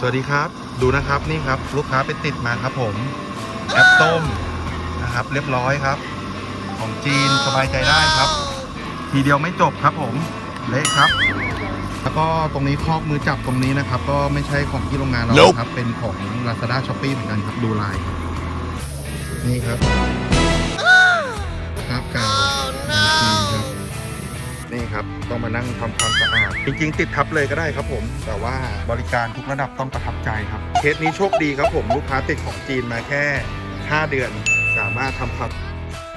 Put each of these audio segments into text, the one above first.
สวัสดีครับดูนะครับนี่ครับลูกค้าไปติดมาครับผมแอปส้มนะครับ เรียบร้อยครับ ของจีนสบายใจได้ครับ ทีเดียวไม่จบครับผมเละครับ แล้วก็ตรงนี้ครอบมือจับตรงนี้นะครับ ก็ไม่ใช่ของที่โรงงานเรานะครับ เป็นของ Lazada s h o p e e เหมือนกันครับดูลายครับนี่ครับ ครับ ต้องมานั่งทำความสะอาด จริง ๆ ติดทับเลยก็ได้ครับผม แต่ว่าบริการทุกระดับต้องประทับใจครับ เคสนี้โชคดีครับผมลูกค้าติดของจีนมาแค่ 5 เดือน สามารถทำครับ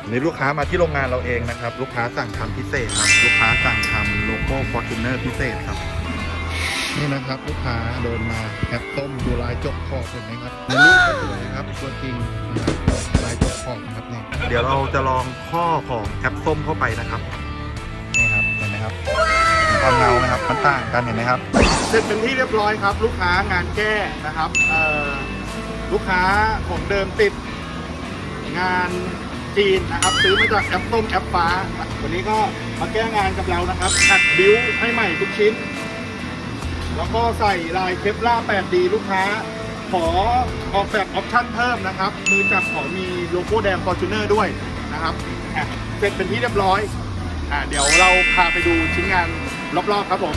นี่ลูกค้ามาที่โรงงานเราเองนะครับ ลูกค้าสั่งทำพิเศษครับ ลูกค้าสั่งทำโลโก้ฟอร์จูเนอร์พิเศษครับ นี่นะครับ ลูกค้าเดินมาแอปส้มดูลายจกขอบเห็นไหมครับในรูปก็สวยครับตัวจริงนะครับลายจกขอบนะครับเนี่ยเดี๋ยวเราจะลองข้อของแอปส้มเข้าไปนะครับ นไหมครับความเงาไหมครับมันต่างกันเห็นไหมครับ เสร็จเป็นที่เรียบร้อยครับ ลูกค้างานแก้นะครับเออลูกค้าของเดิมติดงานจีนนะครับ ซื้อมาจากแอปต้มแอปฟ้า วันนี้ก็มาแก้งานกับเรานะครับขัดบิ้วให้ใหม่ทุกชิ้น แล้วก็ใส่ลายเคปล่า 8D ลูกค้า ขอออกแบบออปชั่นเพิ่มนะครับ มือจับขอมีโลโก้แดง Fortuner ด้วยนะครับเสร็จเป็นที่เรียบร้อย อะเดี๋ยวเราพาไปดูชิ้นงานรอบๆครับผม